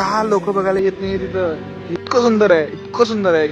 का लोक बघायला येत नाही तिथं इतकं सुंदर आहे इतकं सुंदर आहे.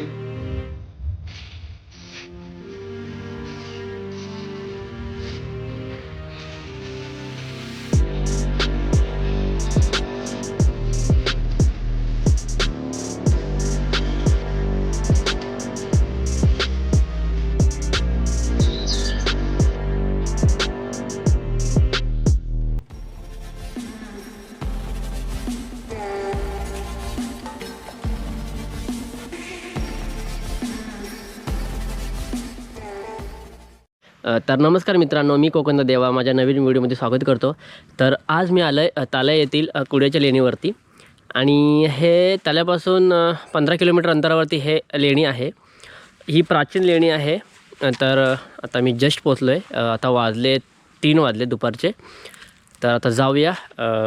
तर नमस्कार मित्रांनो मी कोकणदा देवा. माझ्या नवीन व्हिडिओमध्ये स्वागत करतो. तर आज मी आलं आहे ताल्या येथील कुड्याच्या लेणीवरती. आणि हे ताल्यापासून पंधरा किलोमीटर अंतरावरती हे लेणी आहे. ही प्राचीन लेणी आहे. तर आता मी जस्ट पोचलो आहे आता वाजले तीन वाजले दुपारचे. तर आता जाऊया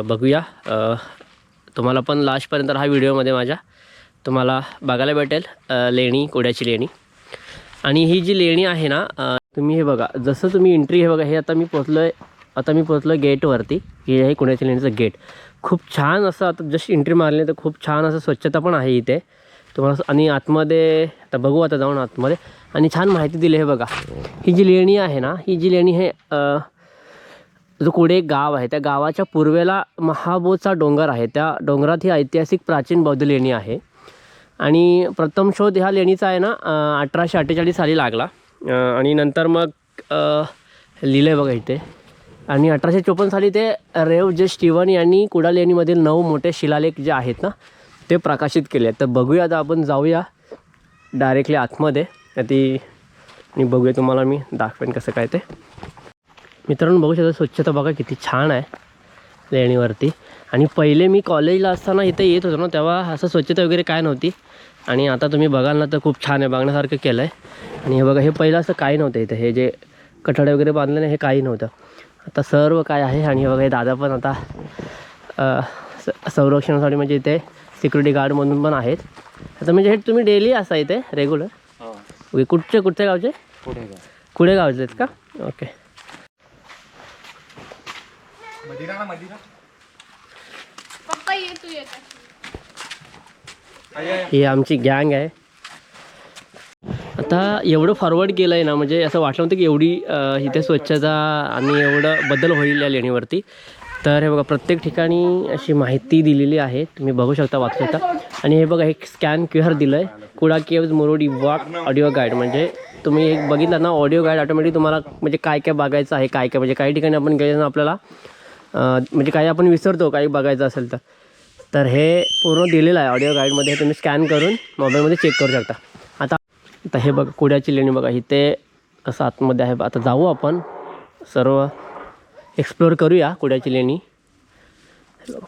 बघूया. तुम्हाला पण लास्टपर्यंत हा व्हिडिओमध्ये माझ्या तुम्हाला बघायला भेटेल लेणी कुड्याची लेणी. आणि ही जी लेणी आहे ना तुम्ही हे बघा जसं तुम्ही एंट्री हे बघा हे आता मी पोचलो आहे आता मी पोचलो आहे गेटवरती हे आहे कुण्याच्या लेणीचं गेट खूप छान असं आता जशी एंट्री मारली तर खूप छान असं स्वच्छता पण आहे इथे. तुम्हाला आणि आतमध्ये आता बघू आता जाऊन आतमध्ये. आणि छान माहिती दिली हे बघा. ही जी लेणी आहे ना ही जी लेणी हे जो कुडे एक गाव आहे त्या गावाच्या पूर्वेला महाबोचा डोंगर आहे. त्या डोंगरात ही ऐतिहासिक प्राचीन बौद्ध लेणी आहे. आणि प्रथम शोध ह्या लेणीचा आहे ना अठराशे अठ्ठेचाळीस साली लागला. आणि नंतर मग लिहिलं आहे बघा इथे. आणि अठराशे चोपन्न साली ते रेव जे स्टीवन यांनी कुडाल यांनीमधील नऊ मोठे शिलालेख जे आहेत ना ते प्रकाशित केले आहेत. तर बघूया आता आपण जाऊया डायरेक्टली आतमध्ये. तर ती आणि बघूया तुम्हाला मी दाखवेन कसं काय ते. मित्रांनो बघू शकता स्वच्छता बघा किती छान आहे लेणीवरती. आणि पहिले मी कॉलेजला असताना इथे येत होतो ना तेव्हा असं स्वच्छता वगैरे काय नव्हती. आणि आता तुम्ही बघाल ना तर खूप छान आहे. बघण्यासारखं केलं आहे आणि हे बघा हे पहिलं असं काही नव्हतं इथे. हे जे कठडे वगैरे बांधले ना हे काही नव्हतं. आता सर्व काय आहे आणि हे बघा हे दादा पण आता संरक्षणासाठी म्हणजे इथे सिक्युरिटी गार्ड म्हणून पण आहेत. आता म्हणजे हे तुम्ही डेली असा इथे रेग्युलर ओके कुठचे कुठच्या गावचे? कुठे गावचे आहेत का? ओके पप्पा ये तू येत ही आमची गँग आहे. आता एवढं फॉरवर्ड केलं आहे ना म्हणजे असं वाटलं होतं की एवढी इथे स्वच्छता आणि एवढं बदल होईल या लेणीवरती. तर हे बघा प्रत्येक ठिकाणी अशी माहिती दिलेली आहे. तुम्ही बघू शकता वाचू शकता. आणि हे बघा एक स्कॅन क्यू आर दिलं आहे कुडा केव्ज मुरुडी वॉक ऑडिओ गाईड. म्हणजे तुम्ही एक बघितलं ना ऑडिओ गाईड ऑटोमॅटिक तुम्हाला म्हणजे काय काय बघायचं आहे काय काय म्हणजे काही ठिकाणी आपण गेलं ना आपल्याला म्हणजे काही आपण विसरतो काही बघायचं असेल तर. तर हे पूर्ण दिलेलं आहे ऑडिओ गाईडमध्ये तुम्ही स्कॅन करून मोबाईलमध्ये चेक करू शकता. आता आता हे बघा कुड्याची लेणी बघा. इथे कसं आतमध्ये आहे. आता जाऊ आपण. सर्व एक्सप्लोअर करूया कुड्याची लेणी.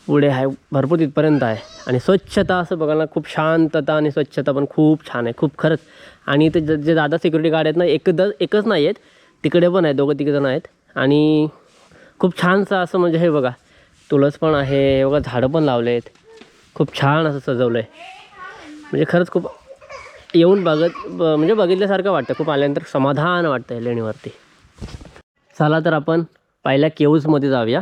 पुढे आहे भरपूर तिथपर्यंत आहे. आणि स्वच्छता असं बघायला खूप शांतता आणि स्वच्छता पण खूप छान आहे. खूप खरंच. आणि इथे जे जे दादा सिक्युरिटी गार्ड आहेत ना एकच एकच नाही आहेत तिकडे पण आहेत दोघं तिघंजणं आहेत. आणि खूप छानसं असं म्हणजे हे बघा. तुळस पण आहे बघा झाडं पण लावले आहेत खूप छान असं सजवलं आहे म्हणजे खरंच खूप येऊन बघत ब म्हणजे बघितल्यासारखं वाटतं. खूप आल्यानंतर समाधान वाटतं आहे लेणीवरती चला तर आपण पहिल्या केव्जमध्ये जाऊया.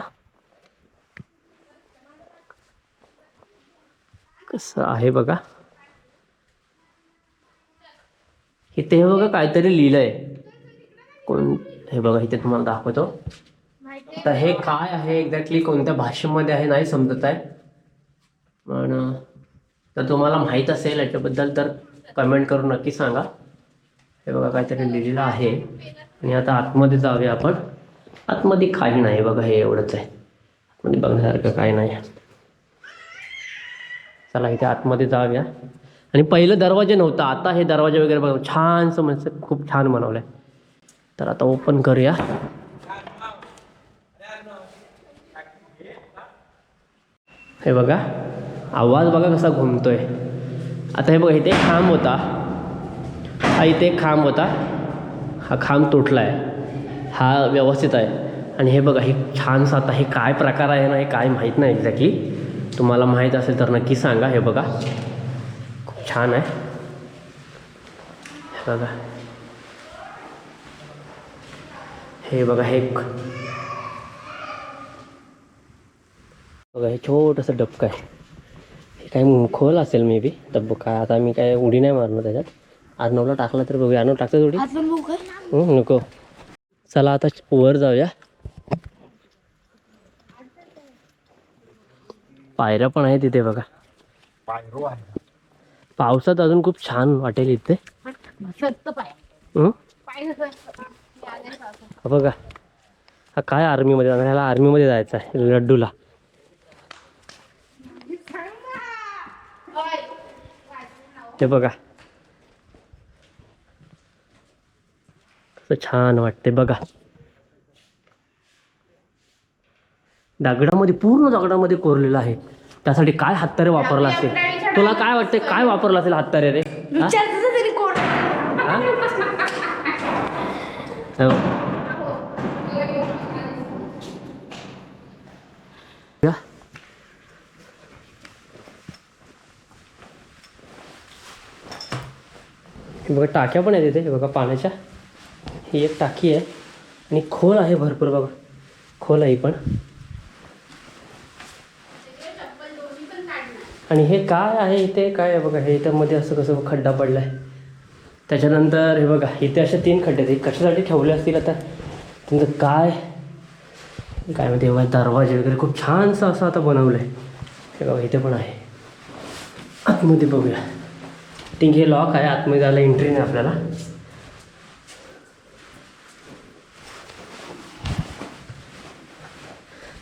कसं आहे बघा. इथे हे बघा काहीतरी लिहिलं आहे कोण हे बघा इथे तुम्हाला दाखवतो. आता हे काय आहे एक्झॅक्टली कोणत्या भाषेमध्ये आहे नाही समजत आहे. पण तर तुम्हाला माहीत असेल याच्याबद्दल तर कमेंट करून नक्की सांगा. हे बघा काहीतरी लिहिलेलं आहे. आणि आता आतमध्ये जाऊया आपण. आतमध्ये काही नाही बघा हे एवढंच आहे. आतमध्ये बघण्यासारखं काही नाही. चला इथे आतमध्ये जाऊया. आणि पहिलं दरवाजे नव्हता आता हे दरवाजे वगैरे बघा छानसं म्हणजे खूप छान बनवलं आहे तर आता ओपन करूया. हे बघा आवाज बघा कसा घुमतो आहे आता हे बघा इथे एक खांब होता. हा इथे एक खांब होता. हा खांब तुटला आहे हा व्यवस्थित आहे. आणि हे बघा हे छानसं आता हे काय प्रकार आहे ना हे काय माहीत नाही एक्झॅक्टली. तुम्हाला माहीत असेल तर नक्की सांगा हे बघा. खूप छान आहे. हे बघा. हे बघा हे एक बघा हे छोटंसं डबकं आहे. हे काही खोल असेल मे बी बघ काय. आता मी काय उडी नाही मारणार त्याच्यात. आज नऊला टाकला तर बघूया. आणून टाकतो? हं, नको. चला आता वर जाऊया. पायऱ्या पण आहेत तिथे बघा. पायरो आहे. पावसात अजून खूप छान वाटेल इथे. बघा. हा काय आर्मीमध्ये जाणार? ह्याला आर्मीमध्ये जायचं आहे लड्डूला होय. ते बघा कसं छान वाटते बघा दगडामध्ये पूर्ण दगडामध्ये कोरलेलं आहे त्यासाठी काय हाततारे वापरला असेल तुला काय वाटते काय वापरलं असेल हाततारे रे हा? हा? हो. बघा टाक्या पण आहेत इथे. बघा पाण्याच्या. ही एक टाकी आहे. आणि खोल आहे भरपूर बघा. खोल आहे पण. आणि हे काय आहे इथे? काय आहे बघा हे इथं मध्ये असं कसं खड्डा पडला आहे त्याच्यानंतर हे बघा इथे असे तीन खड्डे आहेत. कशासाठी ठेवले असतील आता? त्यांचं काय? काय माहिती बघा दरवाजे वगैरे खूप छानसं असं आता बनवलं आहे हे बघा इथे पण आहे. आतमध्ये बघूया. थिंक हे लॉक आहे. आतमध्ये जायला एंट्री नाही आपल्याला.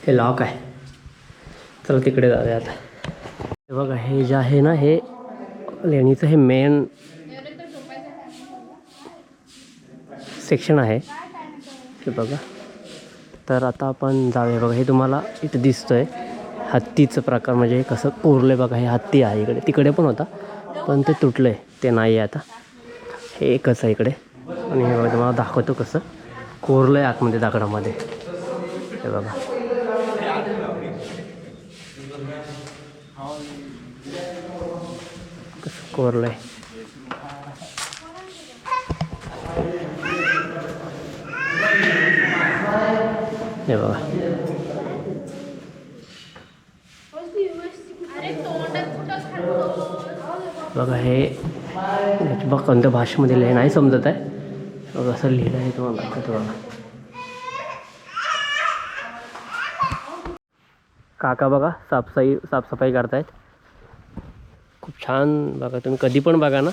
हे लॉक आहे. चला तिकडे जाऊया आता. हे बघा हे जे आहे ना हे लेणीचं हे मेन सेक्शन आहे. हे बघा. तर आता आपण जाऊया. बघा हे तुम्हाला इथं दिसतंय. हत्तीचं प्रकार म्हणजे कसं कोरलं बघा हे हत्ती आहे इकडे. तिकडे पण होता. पण ते तुटलं आहे ते नाही आहे आता. हे एकच आहे इकडे. आणि हे बघा तुम्हाला दाखवतो कसं. कोरलं आहे आतमध्ये दगडामध्ये. हे बघा. कसं कोरलं आहे हे बघा. बघा हे बघ कोणत्या भाषेमध्ये लिहिलं नाही समजत आहे. बघा असं लिहिलं आहे तुम्हाला दाखवतो बघा काका बघा साफसफाई साफसफाई करतायत. खूप छान बघा तुम्ही कधी पण बघा ना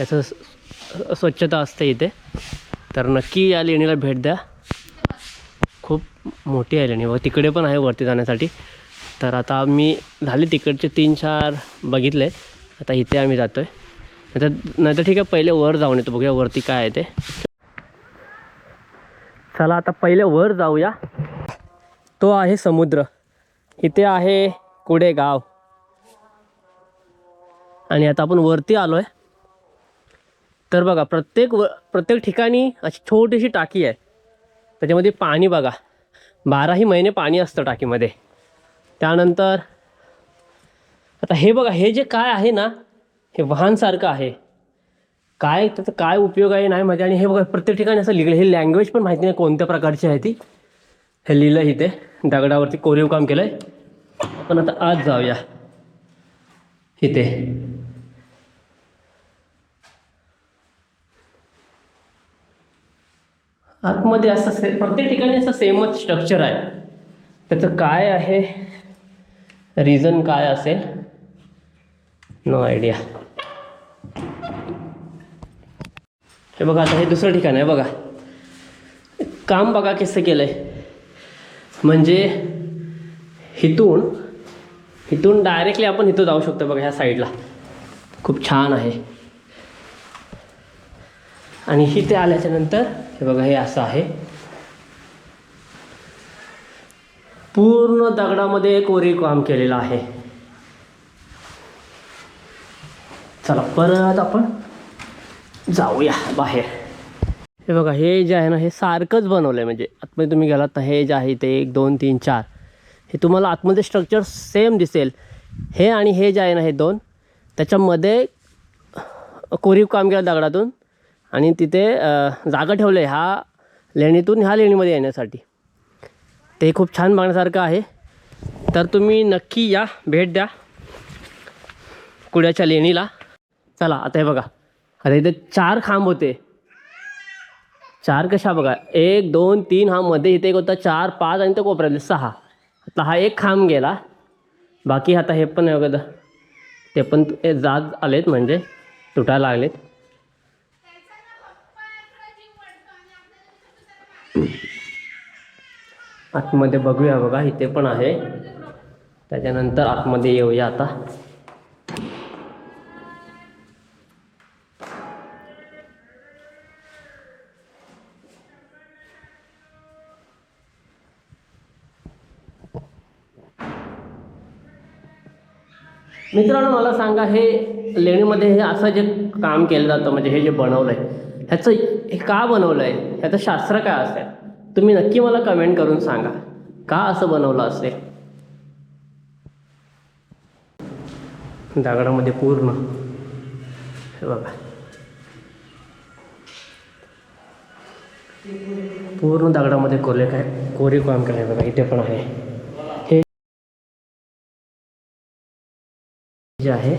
याचं स्वच्छता असते इथे. तर नक्की या लेणीला भेट द्या. खूप मोठी आहे लेणी बघा तिकडे पण आहे वरती जाण्यासाठी. तर आता मी झाले तिकडचे तीन चार बघितले. आता इथे आम्ही जातो आहे नाहीतर नाहीतर ठीक आहे पहिले वर जाऊन येतो. बघूया वरती काय आहे ते. चला आता पहिले वर जाऊया. तो आहे समुद्र. इथे आहे कुडे गाव आणि आता आपण वरती आलो आहे तर बघा प्रत्येक व प्रत्येक ठिकाणी अशी छोटीशी टाकी आहे. त्याच्यामध्ये पाणी बघा. बाराही महिने पाणी असतं टाकीमध्ये. त्यानंतर आता हे बघा हे जे काय आहे ना हे वाहनसारखं आहे. काय त्याचा काय उपयोग आहे नाही माहिती. आणि हे बघा प्रत्येक ठिकाणी असं लिहिलं हे लँग्वेज पण माहिती नाही कोणत्या प्रकारची आहे ती. हे लिहिलं आहे इथे दगडावरती कोरीव काम केलं आहे आपण आता आज जाऊया. इथे. आतमध्ये असं से प्रत्येक ठिकाणी असं सेमच स्ट्रक्चर आहे. त्याचं काय आहे? रिझन काय असेल? नो आयडिया हे बघा आता हे दुसरं ठिकाण आहे बघा. काम बघा कसं केलं आहे म्हणजे इथून इथून डायरेक्टली आपण इथं जाऊ शकतो बघा ह्या साईडला खूप छान आहे. आणि इथे आल्याच्यानंतर हे बघा हे असं आहे. पूर्ण दगडामध्ये कोरीव काम केलेलं आहे. चला परत आपण जाऊया बाहेर. हे बघा हे जे आहे ना हे सारखंच बनवलं आहे म्हणजे. आतमध्ये तुम्ही गेलात ना हे जे आहे ते एक दोन तीन चार. हे तुम्हाला आतमध्ये स्ट्रक्चर सेम दिसेल. हे आणि हे जे आहे ना हे दोन. त्याच्यामध्ये कोरीव काम केलं दगडातून. आणि तिथे जागा ठेवलं आहे ह्या लेणीतून ह्या लेणीमध्ये येण्यासाठी. ते खूप छान बघण्यासारखं आहे. तर तुम्ही नक्की या भेट द्या. कुड्याच्या लेणीला. चला आता हे बघा. आता इथे चार खांब होते. चार कशा बघा? एक दोन तीन हा मध्ये इथे एक होता चार पाच आणि ते कोपऱ्यातले सहा. आता हा एक खांब गेला. बाकी आता हे पण आहे बघा. ते पण जात आलेत म्हणजे तुटायला लागलेत. आतमध्ये बघूया बघा इथे पण आहे. त्याच्यानंतर आतमध्ये येऊया आता. मित्रांनो मला सांगा हे लेणीमध्ये हे असं जे काम केलं जातं म्हणजे हे जे बनवलं आहे ह्याचं हे का बनवलं आहे ह्याचं शास्त्र काय असेल तुम्ही नक्की मला कमेंट करून सांगा. का असं बनवलं असेल दगडामध्ये पूर्ण. हे बघा. पूर्ण दगडामध्ये कोरे काय कोरीव काम केलं आहे बघा इथे पण आहे. जे आहे